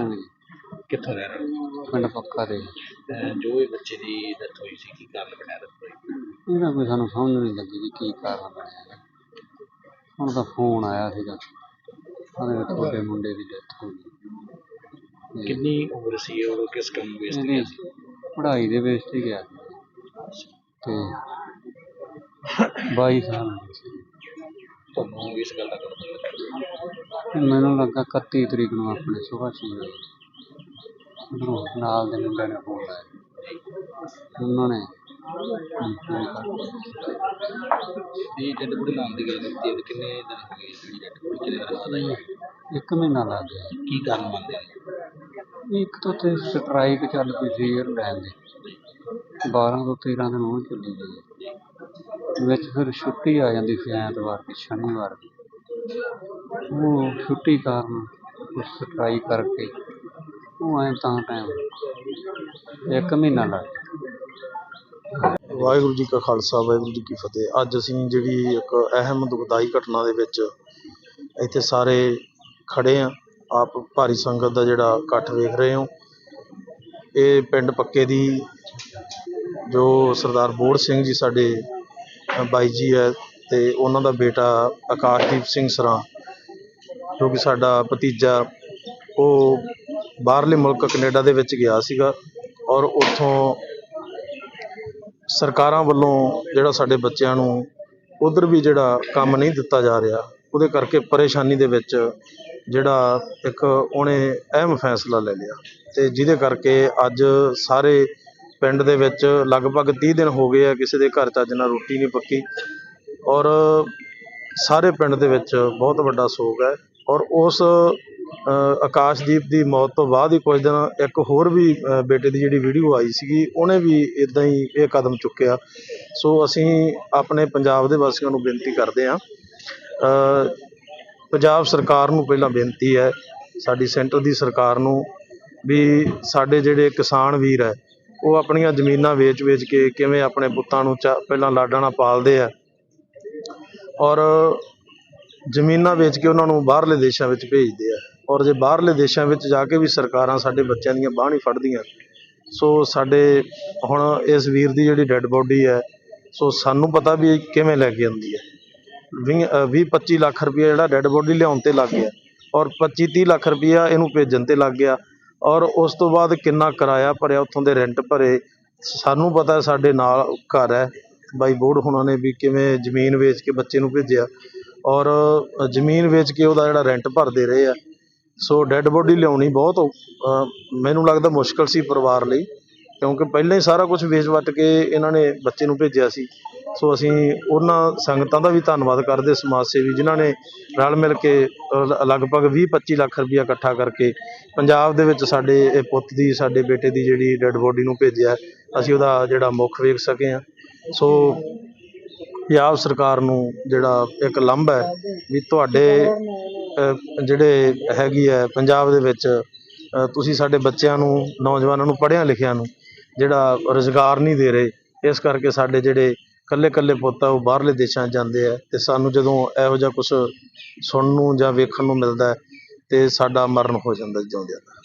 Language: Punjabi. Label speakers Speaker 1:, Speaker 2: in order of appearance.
Speaker 1: ਸਿੰਘ ਜੀ
Speaker 2: ਕਿੱਥੋਂ ਰਹਿ ਰਹੇ ਹੋ?
Speaker 1: ਪਿੰਡ ਪੱਕਾ ਦੇ।
Speaker 2: ਅਹ ਜੋ ਇਹ ਬੱਚੇ ਦੀ ਡੈਥ ਹੋਈ ਸੀ ਕੀ ਕਾਰਨ ਬਣਿਆ ਡੈਥ ਹੋਈ
Speaker 1: ਇਹਦਾ ਕੋਈ ਸਾਨੂੰ ਸਮਝ ਨਹੀਂ ਲੱਗੀ ਵੀ ਕੀ ਕਾਰਨ ਬਣਿਆ ਹੁਣ ਤਾਂ ਫੋਨ ਆਇਆ ਸੀਗਾ। ਉਹਦੇ ਵਿੱਚ ਤੁਹਾਡੇ ਮੁੰਡੇ ਦੀ ਡੈਥ ਹੋ ਗਈ।
Speaker 2: ਕਿੰਨੀ ਉਮਰ ਸੀ ਉਹ? ਕਿਸ ਕੰਮ ਵਿੱਚ ਸੀ?
Speaker 1: ਪੜ੍ਹਾਈ ਦੇ ਬੇਸ ਤੇ ਗਿਆ ਸੀ। ਤੇ 22 ਸਾਲ ਦੀ ਸੀ।
Speaker 2: ਤੁਹਾਨੂੰ ਇਸ ਗੱਲ ਦਾ ਪਤਾ ਲੱਗਾ?
Speaker 1: ਮੈਨੂੰ ਲੱਗਾ 31 ਤਰੀਕ ਨੂੰ ਆਪਣੇ ਸੁਬਾਹ ਛੇ ਵਜੇ ਨਾਲ ਦੇ ਮੁੰਡਿਆਂ ਨੇ ਫੋਨ ਲਾਇਆ। ਉਹਨਾਂ ਨੇ ਮੈਨੂੰ ਫੋਨ ਕਰ
Speaker 2: ਇਹ ਡੈਡ ਬੋਡੀ ਲਾਉਣ ਦੀ ਗੱਲ ਕੀਤੀ ਹੈ ਤੇ ਕਿੰਨੇ ਦਿਨ ਹੋ ਗਏ ਜਿਹੜੀ ਡੈਡ ਬੋਡੀ ਕਿਹਦੇ ਨਾਲ ਪਤਾ ਹੀ ਹੈ?
Speaker 1: ਇੱਕ ਮਹੀਨਾ ਲੱਗ ਗਿਆ।
Speaker 2: ਕੀ ਕਾਰਨ ਮੰਨਦੇ
Speaker 1: ਇੱਕ ਤੋਂ ਤੇ ਸਟ੍ਰਾਈਕ ਚੱਲ ਪਈ ਸੀ 에ਅਰਲਾਈਨ ਦੀ। 12 ਤੋਂ 13 ਦਿਨ ਉਹ ਚੱਲੀ ਗਈ। ਵਿੱਚ ਫਿਰ ਛੁੱਟੀ ਆ ਜਾਂਦੀ ਸੀ ਐਤਵਾਰ ਦੀ ਸ਼ਨੀਵਾਰ ਦੀ। ਉਹ ਛੁੱਟੀ ਕਾਰਨ ਉਹ ਸਟ੍ਰਾਈਕ ਕਰਕੇ ਉਹ ਐਂ ਤਾਂ ਟਾਈਮ ਇੱਕ ਮਹੀਨਾ ਲੱਗ
Speaker 3: ਵਾਹਿਗੁਰੂ ਜੀ ਕਾ ਖਾਲਸਾ, ਵਾਹਿਗੁਰੂ ਜੀ ਕੀ ਫਤਿਹ। ਅੱਜ ਅਸੀਂ ਜਿਹੜੀ ਇੱਕ ਅਹਿਮ ਦੁਖਦਾਈ ਘਟਨਾ ਦੇ ਵਿੱਚ ਇੱਥੇ ਸਾਰੇ ਖੜੇ ਆ। ਆਪ ਭਾਰੀ ਸੰਗਤ ਦਾ ਜਿਹੜਾ ਇਕੱਠ ਵੇਖ ਰਹੇ ਹੋ ਇਹ ਪਿੰਡ ਪੱਕੇ ਦੀ ਜੋ ਸਰਦਾਰ ਬੋੜ ਸਿੰਘ ਜੀ ਸਾਡੇ ਬਾਈ ਜੀ ਹੈ ਤੇ ਉਹਨਾਂ ਦਾ ਬੇਟਾ ਆਕਾਸ਼ਦੀਪ ਸਿੰਘ ਸਰਾਂ ਜੋ ਕਿ ਸਾਡਾ ਭਤੀਜਾ ਉਹ ਬਾਹਰਲੇ ਮੁਲਕ ਕੈਨੇਡਾ ਦੇ ਵਿੱਚ ਗਿਆ ਸੀਗਾ ਔਰ ਉੱਥੋਂ ਸਰਕਾਰਾਂ ਵੱਲੋਂ ਜਿਹੜਾ ਸਾਡੇ ਬੱਚਿਆਂ ਨੂੰ ਉਧਰ ਵੀ ਜਿਹੜਾ ਕੰਮ ਨਹੀਂ ਦਿੱਤਾ ਜਾ ਰਿਹਾ, ਉਹਦੇ ਕਰਕੇ ਪਰੇਸ਼ਾਨੀ ਦੇ ਵਿੱਚ ਜਿਹੜਾ ਇੱਕ ਉਹਨੇ ਅਹਿਮ ਫੈਸਲਾ ਲੈ ਲਿਆ ਅਤੇ ਜਿਹਦੇ ਕਰਕੇ ਅੱਜ ਸਾਰੇ ਪਿੰਡ ਦੇ ਵਿੱਚ ਲਗਭਗ 30 ਦਿਨ ਹੋ ਗਏ ਆ ਕਿਸੇ ਦੇ ਘਰ ਚੱਜ ਨਾਲ ਰੋਟੀ ਨਹੀਂ ਪੱਕੀ ਔਰ ਸਾਰੇ ਪਿੰਡ ਦੇ ਵਿੱਚ ਬਹੁਤ ਵੱਡਾ ਸੋਗ ਹੈ। ਔਰ ਉਸ ਆਕਾਸ਼ਦੀਪ ਦੀ ਮੌਤ ਤੋਂ ਬਾਅਦ ਹੀ ਕੁਝ ਦਿਨ ਇੱਕ ਹੋਰ ਵੀ ਬੇਟੇ ਦੀ ਜਿਹੜੀ ਵੀਡੀਓ ਆਈ ਸੀਗੀ, ਉਹਨੇ ਵੀ ਇੱਦਾਂ ਹੀ ਇਹ ਕਦਮ ਚੁੱਕਿਆ। ਸੋ ਅਸੀਂ ਆਪਣੇ ਪੰਜਾਬ ਦੇ ਵਾਸੀਆਂ ਨੂੰ ਬੇਨਤੀ ਕਰਦੇ ਹਾਂ ਪੰਜਾਬ ਸਰਕਾਰ ਨੂੰ ਪਹਿਲਾਂ ਬੇਨਤੀ ਹੈ, ਸਾਡੀ ਸੈਂਟਰ ਦੀ ਸਰਕਾਰ ਨੂੰ ਵੀ ਸਾਡੇ ਜਿਹੜੇ ਕਿਸਾਨ ਵੀਰ ਹੈ, ਉਹ ਆਪਣੀਆਂ ਜ਼ਮੀਨਾਂ ਵੇਚ-ਵੇਚ ਕੇ ਕਿਵੇਂ ਆਪਣੇ ਪੁੱਤਾਂ ਨੂੰ ਚਾ, ਪਹਿਲਾਂ ਲਾਡਾਂ ਨਾਲ ਪਾਲਦੇ ਆ ਔਰ ਜ਼ਮੀਨਾਂ ਵੇਚ ਕੇ ਉਹਨਾਂ ਨੂੰ ਬਾਹਰਲੇ ਦੇਸ਼ਾਂ ਵਿੱਚ ਭੇਜਦੇ ਆ। ਔਰ ਜੇ ਬਾਹਰਲੇ ਦੇਸ਼ਾਂ ਵਿੱਚ ਜਾ ਕੇ ਵੀ ਸਰਕਾਰਾਂ ਸਾਡੇ ਬੱਚਿਆਂ ਦੀਆਂ ਬਾਂਹ ਨਹੀਂ ਫੜਦੀਆਂ, ਸੋ ਸਾਡੇ ਹੁਣ ਇਸ ਵੀਰ ਦੀ ਜਿਹੜੀ ਡੈੱਡ ਬੋਡੀ ਹੈ, ਸੋ ਸਾਨੂੰ ਪਤਾ ਵੀ ਇਹ ਕਿਵੇਂ ਲੈ ਕੇ ਆਉਂਦੀ ਹੈ। 20 25 ਲੱਖ ਰੁਪਈਆ ਜਿਹੜਾ ਡੈੱਡ ਬੋਡੀ ਲਿਆਉਣ ਤੇ ਲੱਗ ਗਿਆ, ਔਰ 25 30 ਲੱਖ ਰੁਪਈਆ ਇਹਨੂੰ ਭੇਜਣ ਤੇ ਲੱਗ ਗਿਆ, ਔਰ ਉਸ ਤੋਂ ਬਾਅਦ ਕਿੰਨਾ ਕਿਰਾਇਆ ਭਰਿਆ, ਉੱਥੋਂ ਦੇ ਰੈਂਟ ਭਰੇ। ਸਾਨੂੰ ਪਤਾ ਸਾਡੇ ਨਾਲ ਘਰ ਹੈ, ਬਾਈ ਬੋੜ ਹੁਣਾਂ ਨੇ ਵੀ ਕਿਵੇਂ ਜ਼ਮੀਨ ਵੇਚ ਕੇ ਬੱਚੇ ਨੂੰ ਭੇਜਿਆ। ਔਰ ਜ਼ਮੀਨ ਵੇਚ ਕੇ ਉਹਦਾ ਜਿਹੜਾ ਰੈਂਟ ਭਰਦੇ ਰਹੇ ਆ। ਸੋ ਡੈੱਡ ਬੋਡੀ ਲਿਆਉਣੀ ਬਹੁਤ ਮੈਨੂੰ ਲੱਗਦਾ ਮੁਸ਼ਕਿਲ ਸੀ ਪਰਿਵਾਰ ਲਈ, ਕਿਉਂਕਿ ਪਹਿਲਾਂ ਹੀ ਸਾਰਾ ਕੁਝ ਵੇਚ ਵੱਟ ਕੇ ਇਹਨਾਂ ਨੇ ਬੱਚੇ ਨੂੰ ਭੇਜਿਆ ਸੀ। ਸੋ ਅਸੀਂ ਉਹਨਾਂ ਸੰਗਤਾਂ ਦਾ ਵੀ ਧੰਨਵਾਦ ਕਰਦੇ ਸਮਾਜ ਸੇਵੀ, ਜਿਨ੍ਹਾਂ ਨੇ ਰਲ ਮਿਲ ਕੇ ਲ- ਲਗਭਗ 20 25 ਲੱਖ ਰੁਪਇਆ ਇਕੱਠਾ ਕਰਕੇ ਪੰਜਾਬ ਦੇ ਵਿੱਚ ਸਾਡੇ ਇਹ ਪੁੱਤ ਦੀ, ਸਾਡੇ ਬੇਟੇ ਦੀ ਜਿਹੜੀ ਡੈੱਡ ਬੋਡੀ ਨੂੰ ਭੇਜਿਆ, ਅਸੀਂ ਉਹਦਾ ਜਿਹੜਾ ਮੁੱਖ ਵੇਖ ਸਕੇ ਹਾਂ ਸੋ ਪੰਜਾਬ ਸਰਕਾਰ ਨੂੰ ਜਿਹੜਾ ਇੱਕ ਲੰਬ ਹੈ ਵੀ ਤੁਹਾਡੇ ਜਿਹੜੇ ਹੈਗੀ ਹੈ ਪੰਜਾਬ ਦੇ ਵਿੱਚ ਤੁਸੀਂ ਸਾਡੇ ਬੱਚਿਆਂ ਨੂੰ, ਨੌਜਵਾਨਾਂ ਨੂੰ ਪੜ੍ਹਿਆਂ ਲਿਖਿਆਂ ਨੂੰ ਜਿਹੜਾ ਰੁਜ਼ਗਾਰ ਨਹੀਂ ਦੇ ਰਹੇ, ਇਸ ਕਰਕੇ ਸਾਡੇ ਜਿਹੜੇ ਕੱਲੇ ਕੱਲੇ ਪੁੱਤ ਆ ਉਹ ਬਾਹਰਲੇ ਦੇਸ਼ਾਂ 'ਚ ਜਾਂਦੇ ਆ ਅਤੇ ਸਾਨੂੰ ਜਦੋਂ ਇਹੋ ਜਿਹਾ ਕੁਛ ਸੁਣਨ ਨੂੰ ਜਾਂ ਵੇਖਣ ਨੂੰ ਮਿਲਦਾ ਅਤੇ ਸਾਡਾ ਮਰਨ ਹੋ ਜਾਂਦਾ ਜਿਉਂਦਿਆਂ ਦਾ।